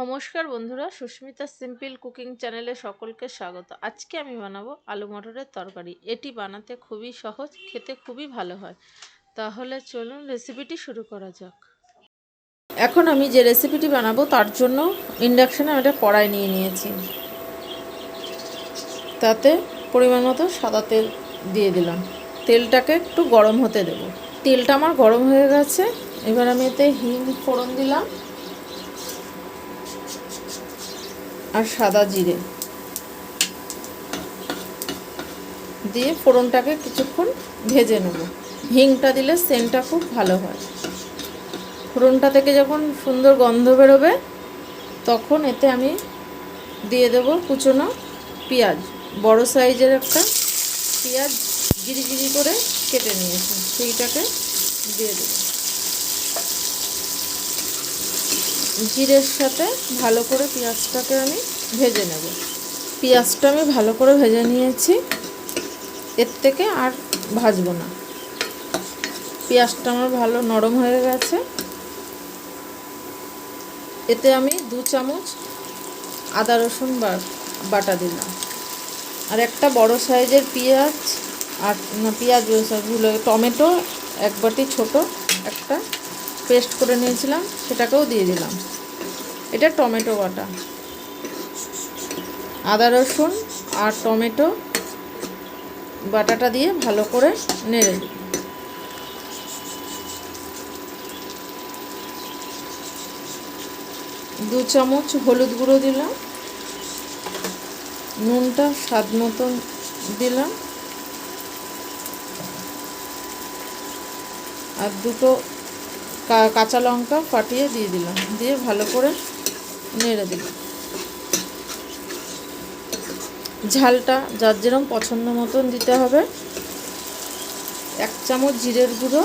নমস্কার বন্ধুরা, Susmita simple cooking চ্যানেলে সকলকে স্বাগত। আজকে আমি বানাবো আলু মটরের তরকারি। এটি বানাতে খুবই সহজ, খেতে খুবই ভালো হয়। তাহলে চলুন রেসিপিটি শুরু করা যাক। এখন আমি যে রেসিপিটি বানাবো তার জন্য ইন্ডাকশানে আমি একটা কড়াই নিয়ে নিয়েছি। তাতে পরিমাণ মতো সাদা তেল দিয়ে দিলাম। তেলটাকে একটু গরম হতে দেব। তেলটা আমার গরম হয়ে গেছে। এবার আমি এতে হিং ফোড়ন দিলাম। আর সাদা জিরে। দিয়ে ফোড়নটাকে কিছুক্ষণ ভেজে নেব। হিংটা দিলে সেন্টটা খুব ভালো হয়। ফোড়নটা থেকে যখন সুন্দর গন্ধ বেরোবে, তখন এতে আমি দিয়ে দেবো কুচনো পেঁয়াজ। বড় সাইজের একটা পেঁয়াজ, জিরি করে কেটে নিয়েছি। সেইটাকে দিয়ে দেবো। জিরের সাথে ভালো করে পেঁয়াজটাকে আমি ভেজে নেব। পেঁয়াজটা আমি ভালো করে ভেজে নিয়েছি। এর থেকে আর ভাজবো না। পেঁয়াজটা আমার ভালো নরম হয়ে গেছে। এতে আমি দু চামচ আদা রসুন বাটা দিলাম। আর একটা বড় সাইজের পেঁয়াজ আর পেঁয়াজ ভুলে টমেটো এক বাটি ছোটো একটা পেস্ট করে নিয়েছিলাম, সেটাকেও দিয়ে দিলাম। এটা টমেটো বাটা। আদা, রসুন আর টমেটো বাটাটা দিয়ে ভালো করে নেড়ে দু চামচ হলুদ গুঁড়ো দিলাম। নুনটা স্বাদ মতন দিলাম। আর দুটো কাঁচা লঙ্কা ফাটিয়ে দিয়ে দিলাম। দিয়ে ভালো করে নেড়ে দিলাম। ঝালটা যার যেরম পছন্দ মতন দিতে হবে। এক চামচ জিরের গুঁড়ো।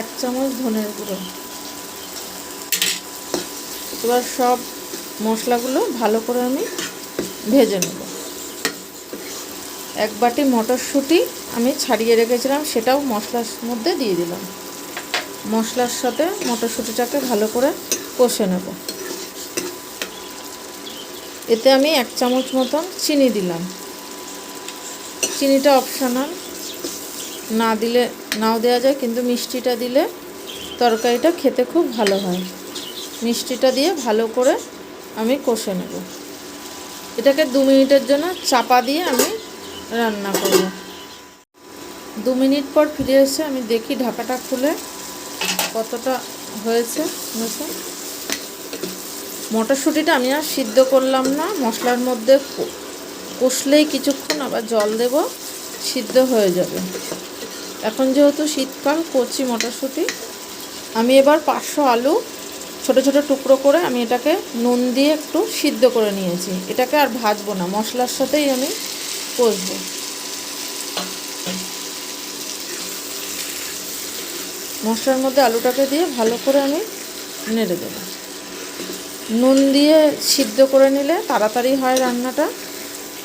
এক চামচ ধনের গুঁড়ো। এবার সব মশলাগুলো ভালো করে আমি ভেজে নেব। এক বাটি মটরশুঁটি আমি ছাড়িয়ে রেখেছিলাম, সেটাও মশলার মধ্যে দিয়ে দিলাম। মশলার সাথে মটরশুঁটিটাকে ভালো করে কষে নেব। এতে আমি এক চামচ মতন চিনি দিলাম। চিনিটা অপশনাল। না দিলে, নাও দেওয়া যায়, কিন্তু মিষ্টিটা দিলে তরকারিটা খেতে খুব ভালো হয়। মিষ্টিটা দিয়ে ভালো করে আমি কষে নেব। এটাকে দু মিনিটের জন্য চাপা দিয়ে আমি রান্না করব। দু মিনিট পর ফিরে এসে আমি দেখি ঢাকাটা খুলে কতটা হয়েছে। হয়েছে মটরশুঁটিটা আমি আর সিদ্ধ করলাম না। মশলার মধ্যে কষলেই কিছুক্ষণ আবার জল দেব, সিদ্ধ হয়ে যাবে। এখন যেহেতু শীতকাল করছি মটরশুঁটি। আমি এবার পাঁচশো আলু ছোট ছোট টুকরো করে আমি এটাকে নুন দিয়ে একটু সিদ্ধ করে নিয়েছি। এটাকে আর ভাজবো না। মশলার সাথেই আমি কষবো মশলার মধ্যে আলুটাকে দিয়ে ভালো করে আমি নেড়ে দেবো। নুন দিয়ে সিদ্ধ করে নিলে তাড়াতাড়ি হয় রান্নাটা।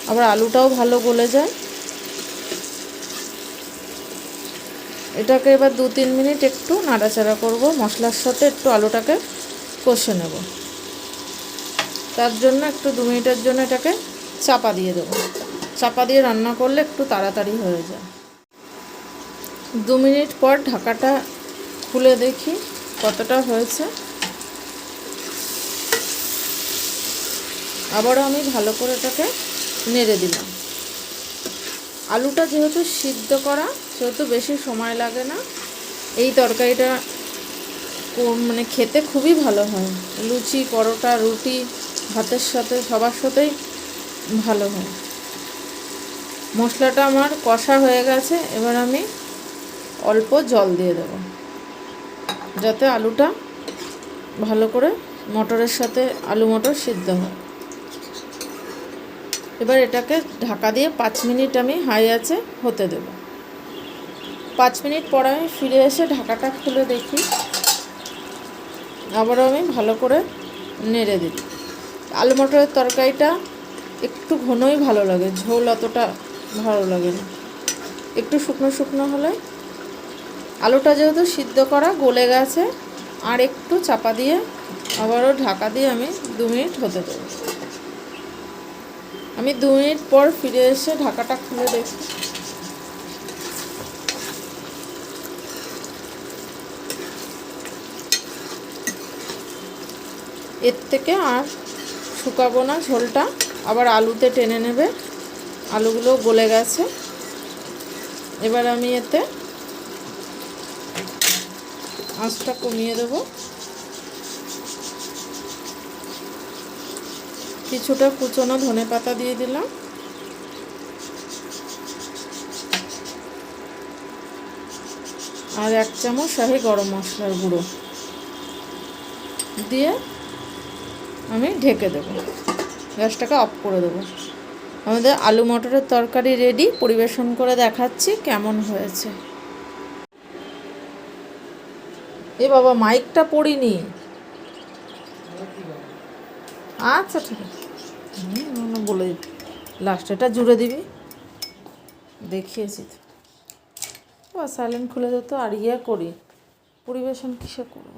আবার আলুটাও ভালো গলে যায়। এটাকে এবার দু তিন মিনিট একটু নাড়াচাড়া করব। মশলার সাথে একটু আলুটাকে কষে নেব। তার জন্য একটু দু মিনিটের জন্য এটাকে চাপা দিয়ে দেবো। চাপা দিয়ে রান্না করলে একটু তাড়াতাড়ি হয়ে যায়। দু মিনিট পর ঢাকাটা খুলে দেখি কতটা হয়েছে। আবারও আমি ভালো করে এটাকে নেড়ে দিলাম। আলুটা যেহেতু সিদ্ধ করা, সেহেতু বেশি সময় লাগে না, এই তরকারিটা মানে খেতে খুবই ভালো হয়। লুচি, পরোটা, রুটি, ভাতের সাথে, সবার সাথেই ভালো হয়। মশলাটা আমার কষা হয়ে গেছে, এবার আমি অল্প জল দিয়ে দেবো। যাতে আলুটা ভালো করে মটরের সাথে আলু মটর সিদ্ধ হয়। এবার এটাকে ঢাকা দিয়ে পাঁচ মিনিট আমি হাই আছে হতে দেব। পাঁচ মিনিট পর আমি ফিরে এসে ঢাকাটা খুলে দেখি। আবারও আমি ভালো করে নেড়ে দিই। আলু মটরের তরকারিটা একটু ঘনই ভালো লাগে, ঝোল অতটা ভালো লাগে না। একটু শুকনো শুকনো হলে আলুটা যেহেতু সিদ্ধ করা, গলে গেছে, আর একটু চাপা দিয়ে আবারও ঢাকা দিয়ে আমি দু মিনিট হতে দেবো। আমি দু মিনিট পর ফিরে এসে ঢাকাটা খুলে দেখি। এর থেকে আর শুকাবো না ঝোলটা, আবার আলুতে টেনে নেবে। আলুগুলো গলে গেছে। এবার আমি এতে আঁচটা কমিয়ে দেবো। কিছুটা কুচনো ধনে পাতা দিয়ে দিলাম। আর এক চামচ শাহি গরম মশলার গুঁড়ো দিয়ে আমি ঢেকে দেবো। গ্যাসটাকে অফ করে দেবো। আমাদের আলু মটরের তরকারি রেডি পরিবেশন করে দেখাচ্ছি কেমন হয়েছে। এ বাবা মাইকটা পড়িনি। আচ্ছা ঠিক আছে। বলে দিবি। লাস্টেটা জুড়ে দিবি। দেখিয়েছি। তো সাইলেন্ট খুলে দিত আর ইয়ে করি। পরিবেশন কিসে করব?